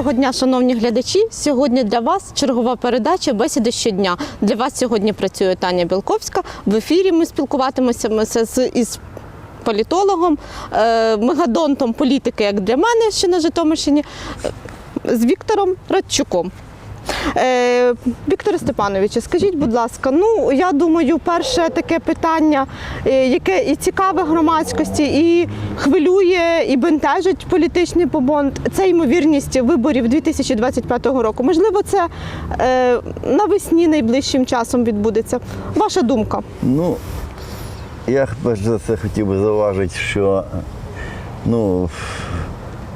Доброго дня, шановні глядачі. Сьогодні для вас чергова передача Бесіди щодня. Для вас сьогодні працює Таня Білковська. В ефірі ми спілкуватимемося з із політологом, е, мегадонтом політики, як для мене, ще на Житомирщині, е, з Віктором Радчуком. Е, Вікторе Степановичу, скажіть, будь ласка, ну я думаю, перше таке питання, е, яке і цікаве громадськості, і хвилює, і бентежить політичний побонд, це ймовірність виборів 2025 року. Можливо, це е, навесні найближчим часом відбудеться. Ваша думка? Ну, я перш за все хотів би зауважити, що ну,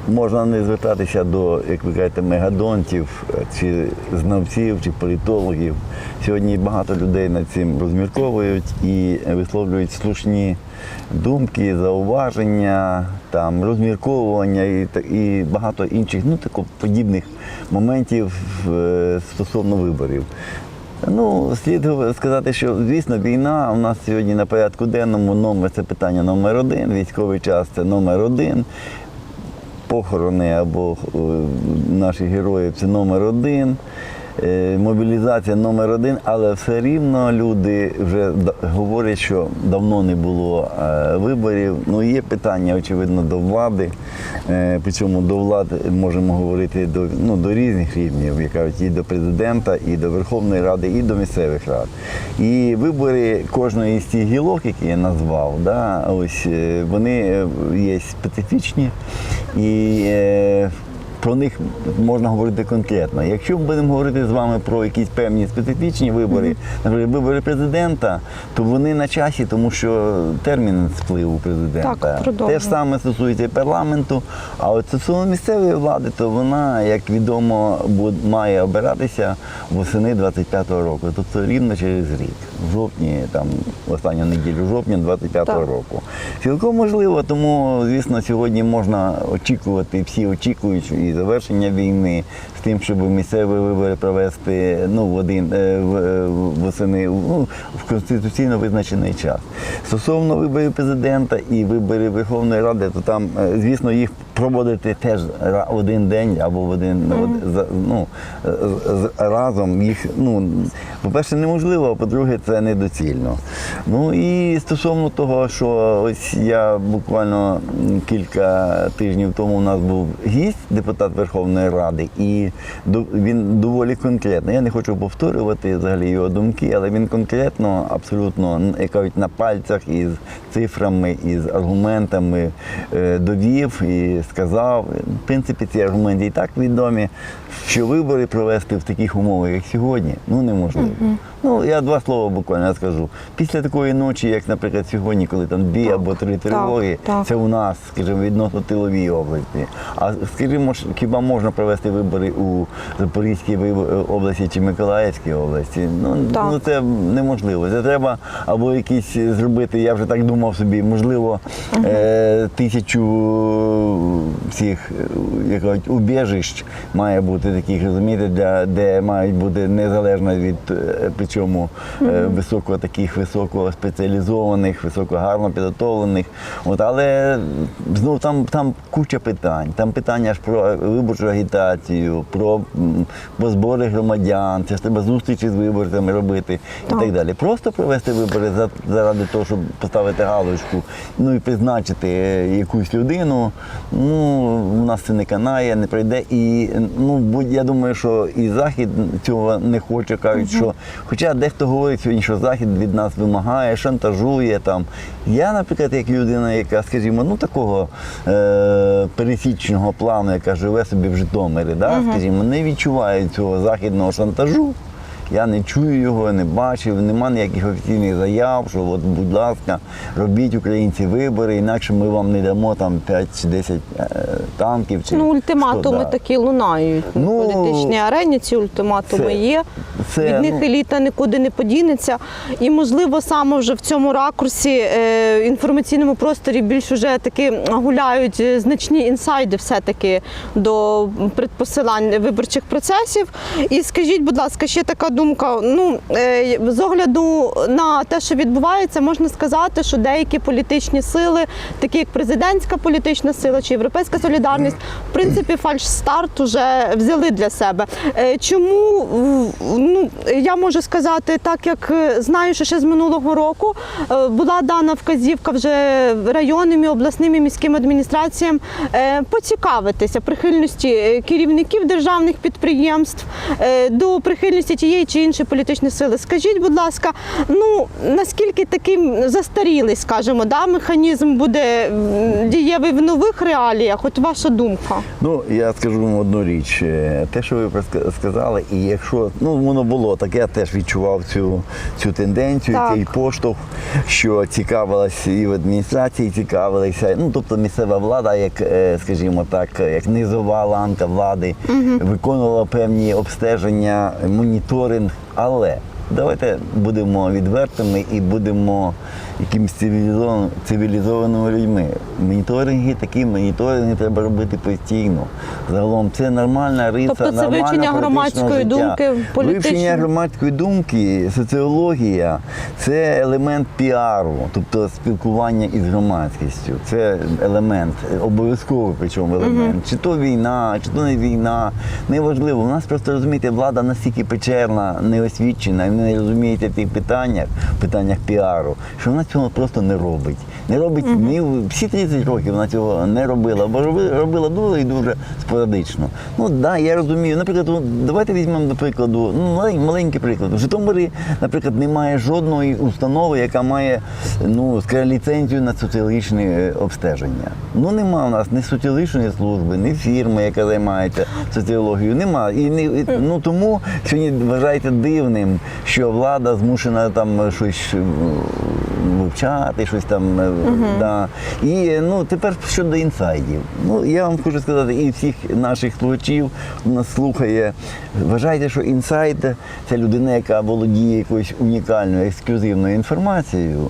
можна не звертатися до, як ви кажете, мегадонтів, чи знавців, чи політологів. Сьогодні багато людей над цим розмірковують і висловлюють слушні думки, зауваження, там, розмірковування і, і багато інших ну, тако, подібних моментів е, стосовно виборів. Ну, слід сказати, що звісно, війна у нас сьогодні на порядку денному номер це питання номер один. Військовий час це номер один. Похорони або наші герої це номер один. Е, Мобілізація номер один, але все рівно люди вже говорять, що давно не було е, виборів. Ну, є питання, очевидно, до влади. Е, Причому до влади можемо говорити до, ну, до різних рівнів, як кажуть, і до президента, і до Верховної Ради, і до місцевих рад. І вибори кожної з цих гілок, які я назвав, да, ось вони є специфічні і про них можна говорити конкретно. Якщо ми будемо говорити з вами про якісь певні специфічні вибори, наприклад, вибори президента, то вони на часі, тому що термін спливу президента. Так. Те ж саме стосується парламенту. А от стосовно місцевої влади, то вона, як відомо, має обиратися восени 25-го року, тобто рівно через рік, в жовтні, там останню неділю жовтня 25-го Так. року. Цілком можливо, тому звісно, сьогодні можна очікувати, всі очікують і завершення війни з тим, щоб місцеві вибори провести ну, в один е, в, е, восени ну, в конституційно визначений час. Стосовно виборів президента і виборів Верховної Ради, то там, е, звісно, їх проводити теж один день або в один ну, з- разом. Їх, ну, по-перше, неможливо, а по-друге, це недоцільно. Ну і стосовно того, що ось я буквально кілька тижнів тому у нас був гість, депутат Верховної Ради, і він доволі конкретно. Я не хочу повторювати взагалі його думки, але він конкретно, абсолютно, як кажуть, на пальцях із цифрами, із аргументами е, довів і сказав. В принципі, ці аргументи і так відомі, що вибори провести в таких умовах, як сьогодні, ну неможливо. Ну, я два слова буквально скажу. Після такої ночі, як, наприклад, сьогодні, коли там дві або три тривоги, так. це у нас, скажімо, відносно тиловій області. А скажімо, хіба можна провести вибори у Запорізькій області чи Миколаївській області? Ну, Так. ну це неможливо. Це треба або якісь зробити, я вже так думав собі, можливо, е, тисячу всіх е, як убіжищ має бути таких, розумієте, для, де мають бути незалежно від е, причому е, високо таких високо спеціалізованих, високо гарно підготовлених. От, але знову там, там куча питань. Там питання ж про виборчу агітацію, про, про збори громадян, це ж треба зустрічі з виборцями робити Так. і так далі. Просто провести вибори заради того, щоб поставити галочку, ну і призначити е, якусь людину. Ну, у нас це не канає, не пройде. І ну, я думаю, що і Захід цього не хоче, кажуть, що. Хоча дехто говорить сьогодні, що Захід від нас вимагає, шантажує там. Я, наприклад, як людина, яка, скажімо, ну такого е- пересічного плану, яка живе собі в Житомирі, да, скажімо, не відчуваю цього західного шантажу. Я не чую його, не бачив, нема ніяких офіційних заяв, що от, будь ласка, робіть українці вибори, інакше ми вам не дамо там 5 чи 10 е, танків. Чи Ну, ультиматуми що, да. такі лунають на Ну, політичній арені. Ці ультиматуми це- є. Це, від них ну- еліта нікуди не подінеться. І, можливо, саме вже в цьому ракурсі е, інформаційному просторі більш уже таки гуляють е, значні інсайди все-таки до предпосилань виборчих процесів. І скажіть, будь ласка, ще така думка. Ну, е, з огляду на те, що відбувається, можна сказати, що деякі політичні сили, такі як президентська політична сила чи європейська солідарність, в принципі, фальшстарт уже взяли для себе. Е, Чому ну я можу сказати, так як е, знаю, що ще з минулого року була дана вказівка вже районним і обласним і міським адміністраціям поцікавитися прихильності керівників державних підприємств до прихильності тієї чи іншої політичної сили. Скажіть, будь ласка, ну наскільки таким застарілий, скажімо, да, механізм буде дієвий в нових реаліях? От ваша думка? Ну, я скажу вам одну річ. Е, Те, що ви сказали, і якщо ну воно було так, я теж відчував цю, цю тенденцію, Так. цей поштовх, що цікавилася і в адміністрації, цікавилися. Ну тобто місцева влада, як е, скажімо так, як низова ланка влади, виконувала певні обстеження, моніторинг, але. Давайте будемо відвертими і будемо якимись цивілізованими, цивілізованими людьми. Моніторинги такі, моніторинги треба робити постійно. Загалом це нормальна риса, Тобто це нормальна вивчення громадської життя. думки, політичної- Вивчення громадської думки, соціологія це елемент піару, тобто спілкування із громадськістю. Це елемент, обов'язковий причому елемент. Чи то війна, чи то не війна. Неважливо. У нас просто розумієте, влада настільки печерна, неосвічена, і ви не розумієте в тих питаннях, питаннях піару, що вона цього просто не робить. Не робить ні всі 30 років вона цього не робила, бо роби- робила дуже і дуже спорадично. Ну так, да, я розумію. Наприклад, давайте візьмемо до прикладу, ну малень- маленький приклад. В Житомирі, наприклад, немає жодної установи, яка має ну, скажімо, ліцензію на соціологічне обстеження. Ну нема в нас ні соціологічної служби, ні фірми, яка займається соціологією. Нема. І, і, ну тому сьогодні вважаєте дивним, що влада змушена там щось вивчати, щось там. е, Да. І е, ну тепер щодо інсайдів. Ну я вам хочу сказати, і всіх наших слухачів нас слухає. Вважайте, що інсайд це людина, яка володіє якоюсь унікальною ексклюзивною інформацією,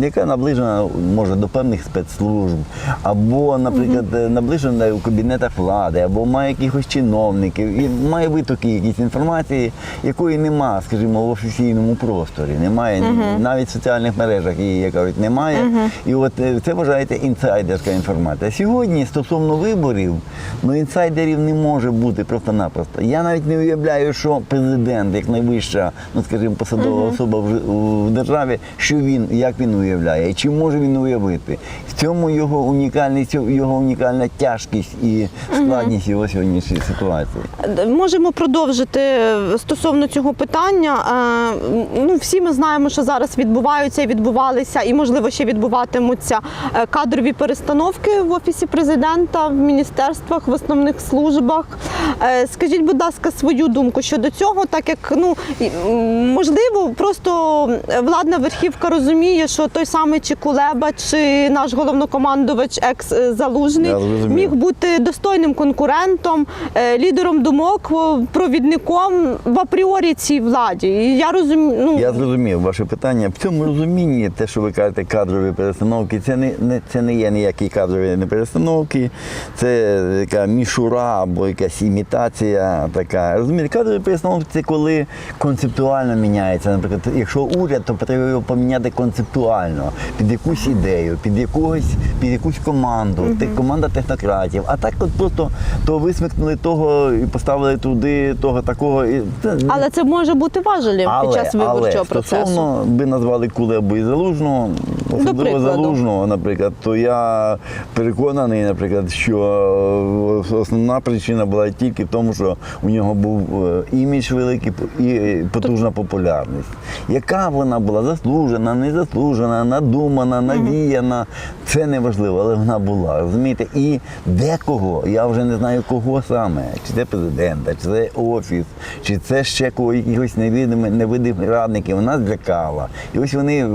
яка наближена може до певних спецслужб, або, наприклад, наближена у кабінетах влади, або має якихось чиновників, і має витоки якісь інформації, якої нема, скажімо, в офіційному просторі. Немає навіть в соціальних мережах її, як кажуть, немає. І от е, це вважаєте інсайдерська інформація. Сьогодні стосовно виборів, ну інсайдерів не може бути просто-напросто. Я навіть не уявляю, що президент, як найвища, ну скажімо, посадова особа в, в державі, що він, як він уявляє, чи може він уявити. В цьому його унікальність, його унікальна тяжкість і складність його сьогоднішньої ситуації. Можемо продовжити е, стосовно цього питання. Е, Ну, всі ми знаємо, що зараз відбуваються і відбувалися, і можливо ще відбуватимуться е, кадрові перестановки в офісі президента, в міністерствах, в основних службах. Скажіть, будь ласка, свою думку щодо цього, так як ну можливо, просто владна верхівка розуміє, що той самий чи Кулеба, чи наш головнокомандувач екс залужний міг бути достойним конкурентом, е, лідером думок, провідником в апріорі цій владі. І я розумію, ну Я зрозумів ваше питання. В цьому розумінні, те, що ви кажете, кадрові перестановки, це не, не це не є ніякі кадрові перестановки, це така мішура або якась імітація. Така розумієте, кадрові перестановки це коли концептуально міняється. Наприклад, якщо уряд, то треба його поміняти концептуально під якусь ідею, під якогось, під якусь команду, те- команда технократів. А так, от просто то висмикнули того і поставили туди того такого. І але це може бути важелем під час виборчого але, процесу. Стосовно би назвали Кулебу і Залужного, особливо. Залужного, наприклад, то я переконаний, наприклад, що основна причина була тільки в тому, що у нього був е, імідж великий і потужна популярність. Яка вона була заслужена, незаслужена, надумана, навіяна, це не важливо, але вона була. Розумієте? І декого, я вже не знаю кого саме, чи це президента, чи це офіс, чи це ще кого якихось невідомих невидимих радників, вона злякала. І ось вони е,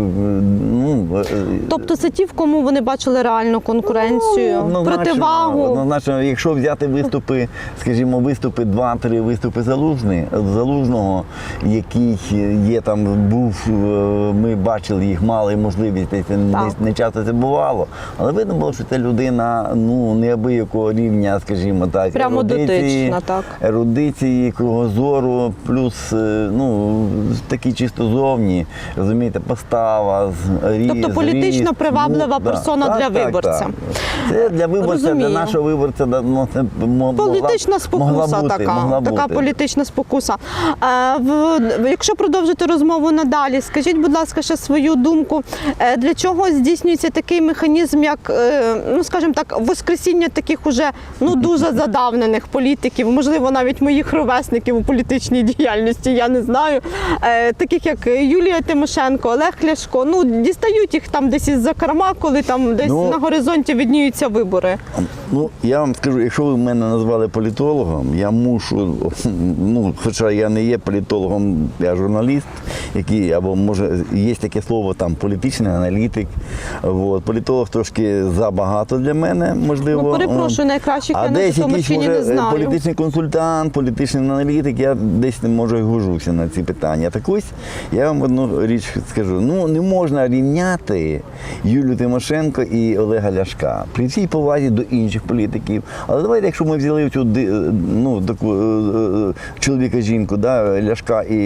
ну, е, Тобто це ті, в кому вони бачили реальну конкуренцію, Однозначно, противагу. Однозначно, якщо взяти виступи, скажімо, виступи два-три виступи Залужний, Залужного, який є там, був, е, ми бачили їх, мали можливість, десь не, не часто це бувало. Але видно було, що це людина ну, неабиякого рівня, скажімо так, Прямо ерудиції, так. ерудиції, кругозору, плюс е, ну, такі чисто зовні, розумієте, постава, різ, Тобто політично ріст, приваблива ну, персона для виборця. Це для виборця, Розумію. для нашого виборця ну, це мо- Політична спокуса могла бути, така, могла така політична спокуса. Е, в, в- якщо продовжити розмову надалі, скажіть, будь ласка, ще свою думку, е, для чого здійснюється такий механізм, як, е, ну скажімо так, воскресіння таких уже ну дуже задавнених політиків, можливо, навіть моїх ровесників у політичній діяльності, я не знаю, е, таких як Юлія Тимошенко, Олег Ляшко. Ну дістають їх там десь із закарма, коли там десь Ну, на горизонті відніються вибори. Ну, я вам скажу, якщо ви мене назвали політологом, я мушу, ну, хоча я не є політологом, я журналіст, який, або може є таке слово там політичний аналітик. От, політолог трошки забагато для мене, можливо. Ну, перепрошую, найкращих а я на десь якийсь може не знаю. політичний консультант, політичний аналітик, я десь не може гужуся на ці питання. Так ось я вам одну річ скажу: ну не можна рівняти Юлію Тимошенко і Олега Ляшка при всій повазі до інших політиків. Але давайте, якщо ми взяли цю ну, таку е, е, чоловіка жінку, да, Ляшка і,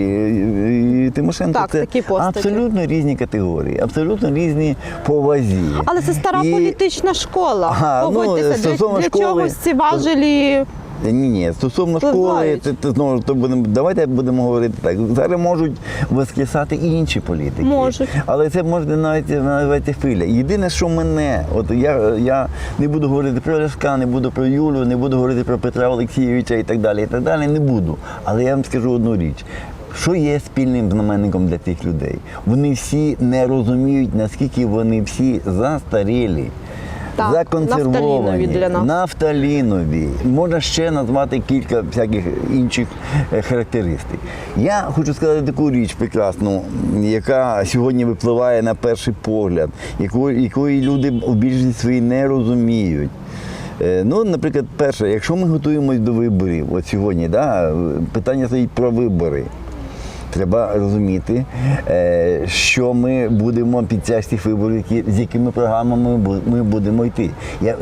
і Тимошенко, Так, це абсолютно різні категорії, абсолютно різні по вазі. Але це стара І- політична школа. Ага, ну, для, для школи- чогось ці важелі. Ні, ні, стосовно школи, це, це знову ж то будемо. Давайте будемо говорити так. Зараз можуть воскресати і інші політики. Можуть. Але це можна навіть називати хвиля. Єдине, що мене, от я, я не буду говорити про Ляшка, не буду про Юлю, не буду говорити про Петра Олексійовича і так далі. І так далі. Не буду. Але я вам скажу одну річ. Що є спільним знаменником для цих людей? Вони всі не розуміють, наскільки вони всі застарілі. Так, законсервовані, нафталінові для нас. нафталінові. Можна ще назвати кілька всяких інших е, характеристик. Я хочу сказати таку річ прекрасну, яка сьогодні випливає на перший погляд, якої, якої люди у більшості своїй не розуміють. Е, Ну, наприклад, перше, якщо ми готуємось до виборів, от сьогодні, да, питання стоїть про вибори. Треба розуміти, е, що ми будемо під час цих виборів, які- з якими програмами ми будемо йти. Я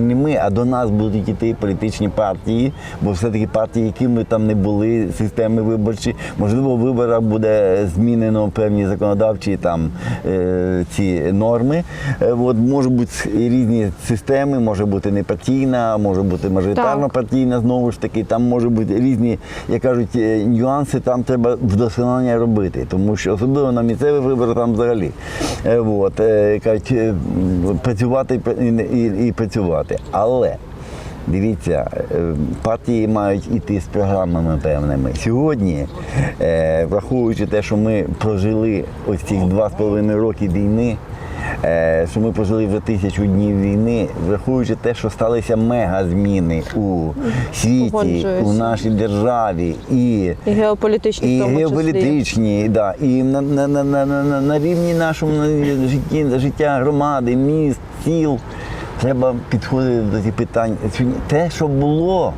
не ми, а до нас будуть йти політичні партії, бо все-таки партії, які ми там не були, системи виборчі, можливо, в виборах буде змінено певні законодавчі там е, ці норми. Е, От можуть бути різні системи, може бути не партійна, може бути мажоритарно партійна, знову ж таки, там можуть бути різні, як кажуть, нюанси, там треба вдосконалення робити, тому що особливо на місцевих виборах там взагалі. Е, От, е, кажуть, е, працювати і і, працювати. Але Дивіться, партії мають іти з програмами певними. Сьогодні, враховуючи те, що ми прожили ось ці два з половиною роки війни, що ми прожили вже тисячу днів війни, враховуючи те, що сталися мегазміни у світі, у нашій державі і І геополітичні і тому геополітичні, да, і на, на, на, на, на, на, на рівні нашому на житті, життя громади, міст, сіл. Треба підходити до цих питань. Те, що було,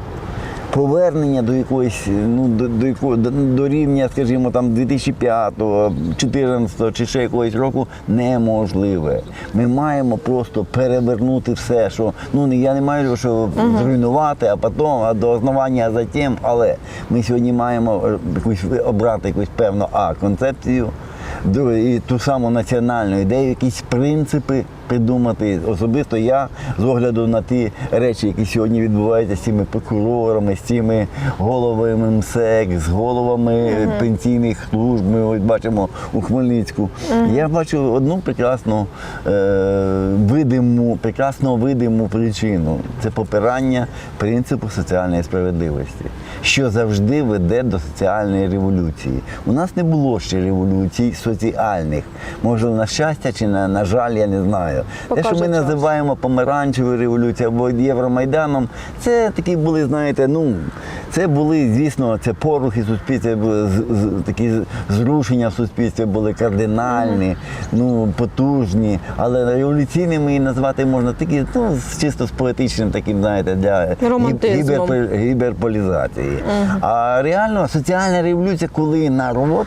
повернення до якоїсь, ну, до, до, якого, до, до рівня, скажімо, там 2005, 2014 чи ще якогось року неможливе. Ми маємо просто перевернути все, що ну я не маю що зруйнувати, а потім а до основання, а затім. Але ми сьогодні маємо е, якусь обрати якусь певну а концепцію. Друге, і ту саму національну ідею, якісь принципи придумати. Особисто я з огляду на ті речі, які сьогодні відбуваються з цими прокурорами, з цими головами МСЕК, з головами пенсійних служб. Ми ось бачимо у Хмельницьку. Я бачу одну прекрасну е, видиму, прекрасно видиму причину це попирання принципу соціальної справедливості, що завжди веде до соціальної революції. У нас не було ще революцій соціальних. Може, на щастя чи на, на жаль, я не знаю. Знаю. Те, що ми час. називаємо помаранчевою революцією або Євромайданом, це такі були, знаєте, ну це були, звісно, це порухи суспільства, були з- з- такі зрушення в суспільстві були кардинальні, ну потужні, але революційними її назвати можна тільки ну, чисто з поетичним таким, знаєте, для гіб- Романтизмом. гіберпо- гіберполізації. А реально соціальна революція, коли народ.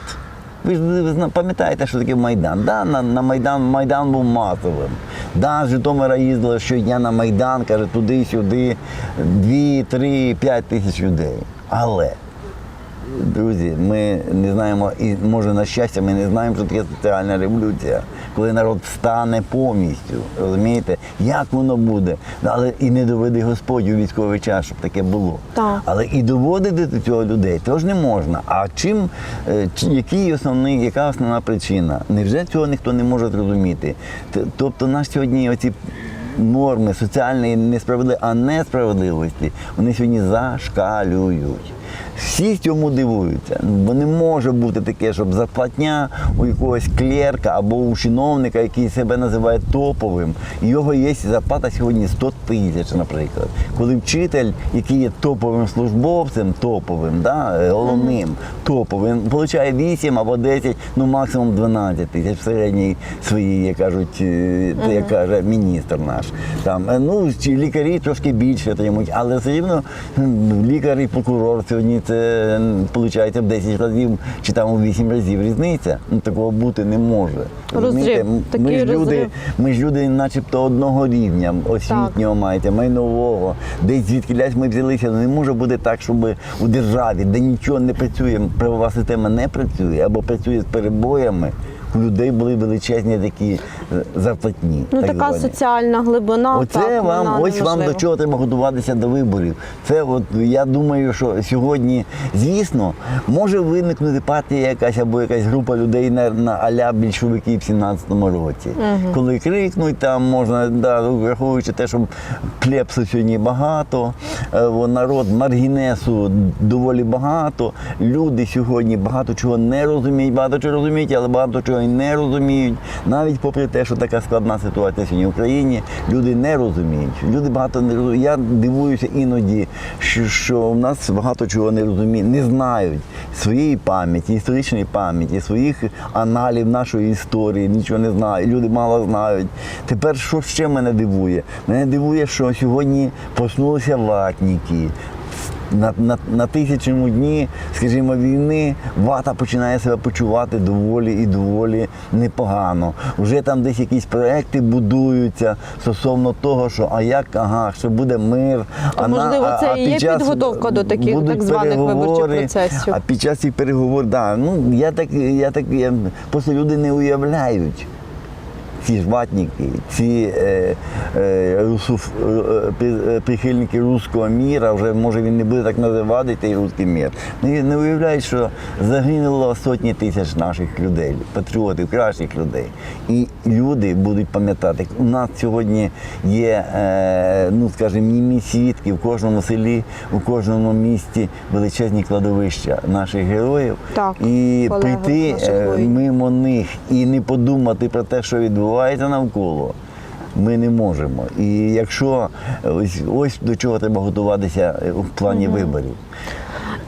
Ви ж ви пам'ятаєте, що таке Майдан? Да, на, на Майдан Майдан був масовим. Да, з Житомира їздили щодня на Майдан, каже, туди-сюди, 2, 3, 5 тисяч людей. Але, друзі, ми не знаємо, і може на щастя, ми не знаємо, що таке соціальна революція, коли народ стане повністю. Розумієте, як воно буде. Але і не доведи Господь у військовий час, щоб таке було. Так. Але і доводити до цього людей теж не можна. А чим, е, який основний, яка основна причина? Невже цього ніхто не може зрозуміти? Тобто наш сьогодні оці норми соціальної несправедливості, а несправедливості, вони сьогодні зашкалюють. Всі цьому дивуються. Бо не може бути таке, щоб зарплатня у якогось клерка або у чиновника, який себе називає топовим, його є зарплата сьогодні 100 тисяч, наприклад. Коли вчитель, який є топовим службовцем, топовим, да, головним, топовим, отримує 8 або 10, ну максимум 12 тисяч в середній своїй, як кажуть, е, як каже міністр наш. Там, е, ну, лікарі трошки більше отримують, але все рівно лікар і прокурор сьогодні це виходить в 10 разів чи там у 8 разів різниця. Ну, такого бути не може. Розрив, Ми ж люди, розрив. ми ж люди, начебто, одного рівня, освітнього маєте, майнового, десь звідки ми взялися. Не може бути так, щоб у державі, де нічого не працює, правова система не працює або працює з перебоями. У людей були величезні такі е, зарплатні. Ну так така звані. соціальна глибина. Оце так, вам, ось вам до чого треба готуватися до виборів. Це от я думаю, що сьогодні, звісно, може виникнути партія якась або якась група людей на, на аля більшовики в 17-му році. Коли крикнуть, там можна, да, враховуючи те, що плепсу сьогодні багато, е, народ маргінесу доволі багато. Люди сьогодні багато чого не розуміють, багато чого розуміють, але багато чого і не розуміють. Навіть попри те, що така складна ситуація сьогодні в Україні, люди не розуміють. Люди багато не розуміють. Я дивуюся іноді, що, що в нас багато чого не розуміють, не знають своєї пам'яті, історичної пам'яті, своїх аналів нашої історії, нічого не знають. Люди мало знають. Тепер що ще мене дивує? Мене дивує, що сьогодні проснулися ватніки на, на, на тисячному дні, скажімо, війни вата починає себе почувати доволі і доволі непогано. Уже там десь якісь проекти будуються стосовно того, що а як, ага, що буде мир. А можливо, а- це а і є підготовка до таких так званих виборчих процесів. А під час цих переговорів, да, ну я так, я так я, просто люди не уявляють. Ці ж ватники, ці е, е, русоф, е, при- е, прихильники руського міра, вже може він не буде так називати цей руський мір. Не, не уявляють, що загинуло сотні тисяч наших людей, патріотів, кращих людей. І люди будуть пам'ятати, у нас сьогодні є, е, ну скажімо, німі свідки в кожному селі, у кожному місті величезні кладовища наших героїв. Так, і прийти е, мимо них і не подумати про те, що відбувається навколо. Ми не можемо. І якщо ось, ось до чого треба готуватися в плані виборів.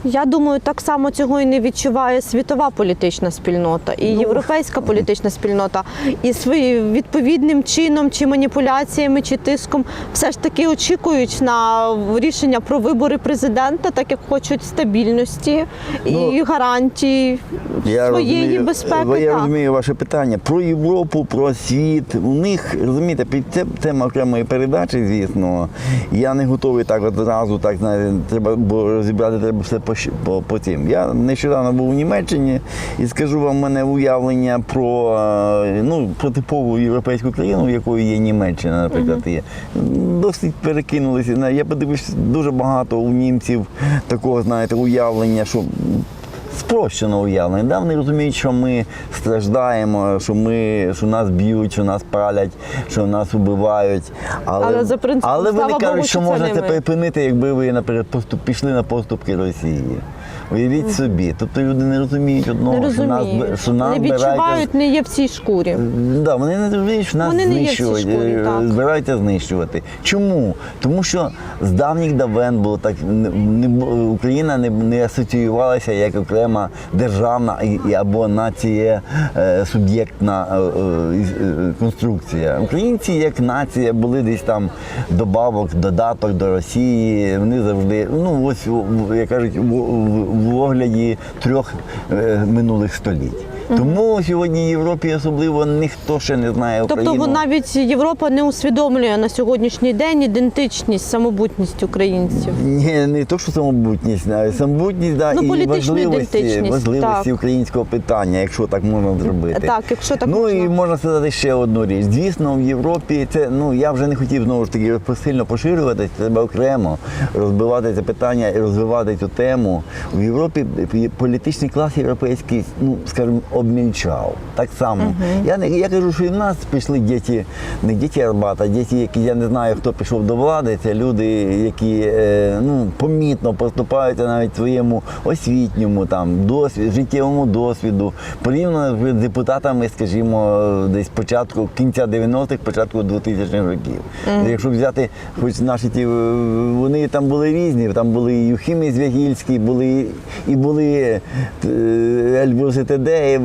Я думаю, так само цього і не відчуває світова політична спільнота і Ну, європейська політична спільнота. І своїм відповідним чином, чи маніпуляціями, чи тиском, все ж таки очікують на рішення про вибори президента, так як хочуть стабільності і Ну, гарантій своєї безпеки. Я так. розумію ваше питання про Європу, про світ. У них розумієте, під це тема окремої передачі, звісно. Я не готовий так от зразу, так знаєте, треба бо розібрати треба все по, по, по тим. Я нещодавно був у Німеччині і скажу вам, в мене уявлення про, е, ну, про типову європейську країну, якою є Німеччина, наприклад, є. Досить перекинулися. Я подивився дуже багато у німців такого, знаєте, уявлення, що спрощено уявлення. Да? Вони розуміють, що ми страждаємо, що ми, що нас б'ють, що нас палять, що нас убивають. Але, Але за принципом, але вони кажуть, що можна це припинити, якби ви наприклад, поступ, пішли на поступки Росії. Уявіть собі. Тобто люди не розуміють одного, Не що нас, що нам не відчувають, не є в цій шкурі. Да, вони не розуміють, що нас Вони не є в цій знищують, шкурі, е, збираються знищувати. Чому? Тому що з давніх давен було так, не, не Україна не, не асоціювалася як окрема державна і, або нація е, суб'єктна е, конструкція. Українці як нація були десь там добавок, додаток до Росії. Вони завжди, ну ось як кажуть, в, в, огляді трьох е, минулих століть. Тому сьогодні в Європі особливо ніхто ще не знає Україну. Тобто навіть Європа не усвідомлює на сьогоднішній день ідентичність, самобутність українців. Ні, не то, що самобутність, а самобутність, да, Ну, і важливості, важливості так. українського питання, якщо так можна зробити. Так, якщо так ну можна. і можна сказати ще одну річ. Звісно, в Європі це ну я вже не хотів знову ж таки сильно поширювати себе окремо, розбивати це питання і розвивати цю тему. В Європі політичний клас європейський, ну скажімо, обмільчав. Так само. Я не я кажу, що і в нас пішли діти, не діти Арбата, діти, які я не знаю, хто пішов до влади. Це люди, які е, ну помітно поступаються навіть своєму освітньому там досвід, життєвому досвіду, порівняно з депутатами, скажімо, десь початку кінця 90-х, початку 2000-х років. Якщо взяти, хоч наші ті, е, вони там були різні, там були і Юхімій Звягільський, були і були е, Ельбруси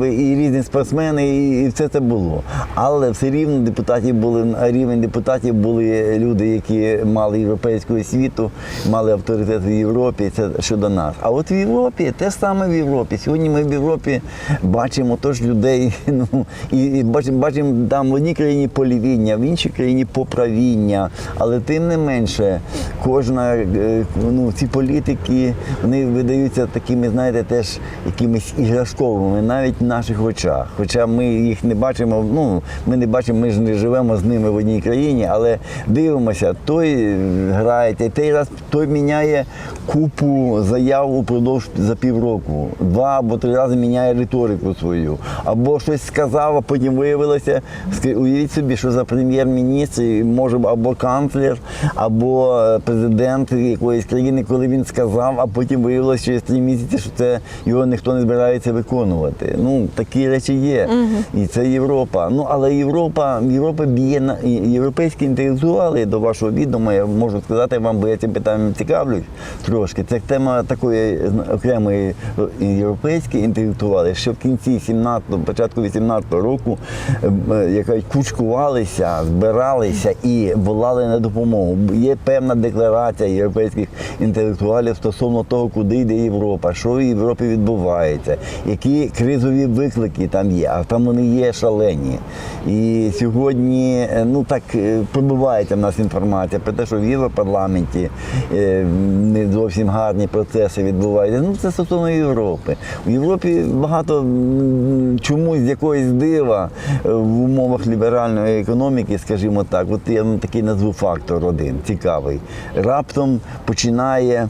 Тедеєви, і різні спортсмени, і, все це було. Але все рівно депутатів були на рівень депутатів були люди, які мали європейську освіту, мали авторитет в Європі. Це щодо нас. А от в Європі те саме в Європі. Сьогодні ми в Європі бачимо тож людей. Ну і, і бачимо, бачимо там в одній країні полівіння, в іншій країні поправіння. Але тим не менше, кожна е, ну ці політики вони видаються такими, знаєте, теж якимись іграшковими, навіть наших очах. Хоча ми їх не бачимо. Ну ми не бачимо, ми ж не живемо з ними в одній країні, але дивимося, той грається, і той раз той міняє купу заяв упродовж за півроку. Два або три рази міняє риторику свою. Або щось сказав, а потім виявилося. Уявіть собі, що за прем'єр-міністр може або канцлер, або е, президент якоїсь країни, коли він сказав, а потім виявилося через три місяці, що це його ніхто не збирається виконувати. Ну такі речі є. І це Європа. Ну але Європа, Європа б'є на європейські інтелектуали до вашого відома, я можу сказати вам, бо я цим питанням цікавлюсь трошки. Це тема такої окремої е, європейські інтелектуали, що в кінці 17-го, початку 18-го року е, е, кучкувалися, збиралися і волали на допомогу. Є певна декларація європейських інтелектуалів стосовно того, куди йде Європа, що в Європі відбувається, які кризові виклики там є, а там вони є шалені. І сьогодні е, ну так е, пробивається в нас інформація про те, що в Європарламенті е, не зовсім гарні процеси відбуваються. Ну це стосовно Європи. У Європі багато чомусь якоїсь дива в умовах ліберальної економіки, скажімо так, от я такий назву фактор один цікавий. Раптом починає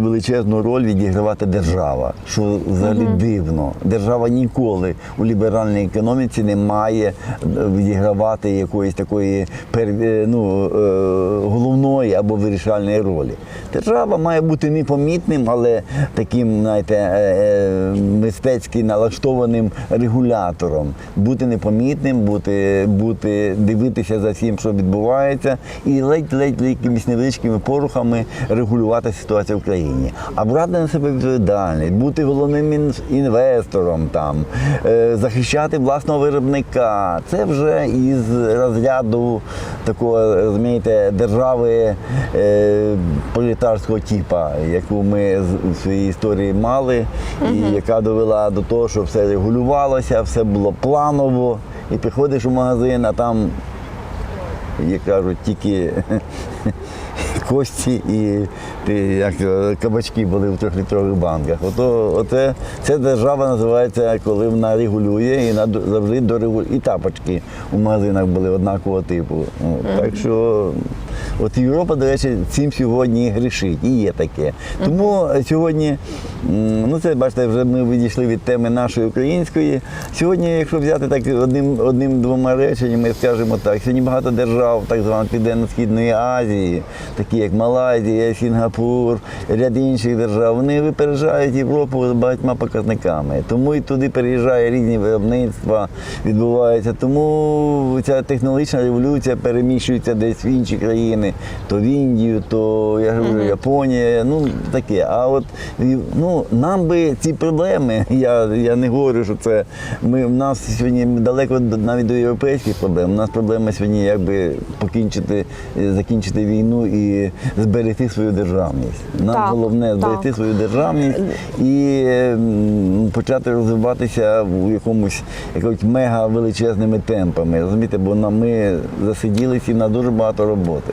величезну роль відігравати держава, що взагалі дивно. Держава ніколи у ліберальній економіці не має е, відігравати якоїсь такої е, ну, е, головної або вирішальної ролі. Держава має бути непомітним, але таким, знаєте, мистецьки налаштованим регулятором. Бути непомітним, бути, бути, дивитися за всім, що відбувається, і ледь-ледь якимись невеличкими порухами регулювати ситуацію в країні. А брати на себе відповідальність, бути головним ін- інвестором, там, е, захищати власного виробника. Це вже із розряду такого, розумієте, держави е, пролетарського типа, яку ми у своїй історії мали, і яка довела до того, що все регулювалося, все було планово. І приходиш у магазин, а там, як кажуть, тільки кості і як, кабачки були в трьохлітрових банках. Ото, оте, це держава називається, коли вона регулює і вона завжди дорегулює. І тапочки у магазинах були однакового типу. Так що От Європа, до речі, цим сьогодні грішить, і є таке. Тому сьогодні, ну це бачите, вже ми відійшли від теми нашої української. Сьогодні, якщо взяти так одним, одним-двома реченнями, скажімо так, сьогодні багато держав, так званої Південно-Східної Азії, такі як Малайзія, Сінгапур, ряд інших держав, вони випереджають Європу з багатьма показниками. Тому і туди переїжджає різні виробництва, відбуваються. Тому ця технологічна революція переміщується десь в інші країни, то в Індію, то я говорю, Японія, ну таке. А от ну, нам би ці проблеми, я, я не говорю, що це ми в нас сьогодні далеко навіть до європейських проблем. У нас проблема сьогодні якби покінчити, е, закінчити війну і зберегти свою державність. Нам Так, головне зберегти так. свою державність і м, почати розвиватися в якомусь якось мега величезними темпами. Розумієте, бо на ми засиділися і на дуже багато роботи.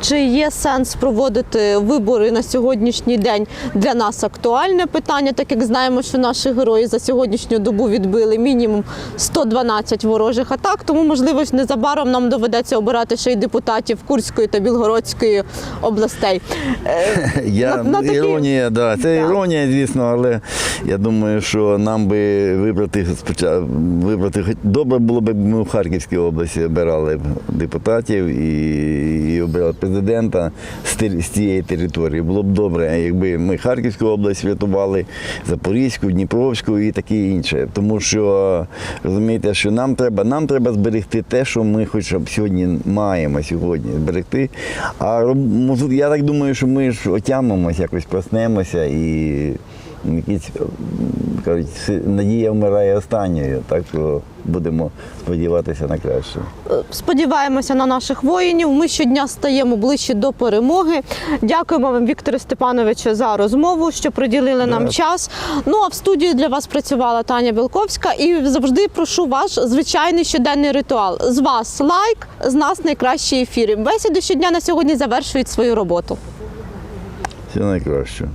Чи є сенс проводити вибори на сьогоднішній день для нас актуальне питання, так як знаємо, що наші герої за сьогоднішню добу відбили мінімум 112 ворожих атак. Тому, можливо, незабаром нам доведеться обирати ще й депутатів Курської та Білгородської областей. Е, Я, На- на такі- Іронія, да. це Так. іронія, звісно, але я думаю, що нам би вибрати спочатку вибрати добре було б, ми в Харківській області обирали депутатів і, і обирали президента з, цієї території. Було б добре, якби ми Харківську область врятували, Запорізьку, Дніпровську і таке інше. Тому що розумієте, що нам треба, нам треба зберегти те, що ми хоча б сьогодні маємо сьогодні зберегти. А я так думаю, що ми ж отямимося, якось проснемося і якісь кажуть, надія вмирає останньою. Так що будемо сподіватися на краще. Сподіваємося на наших воїнів. Ми щодня стаємо ближче до перемоги. Дякуємо вам, Вікторе Степановичу, за розмову, що приділили нам час. Ну а в студії для вас працювала Таня Білковська. І завжди прошу ваш звичайний щоденний ритуал. З вас лайк, з нас найкращі ефіри. Бесіди щодня на сьогодні завершують свою роботу. Все найкраще.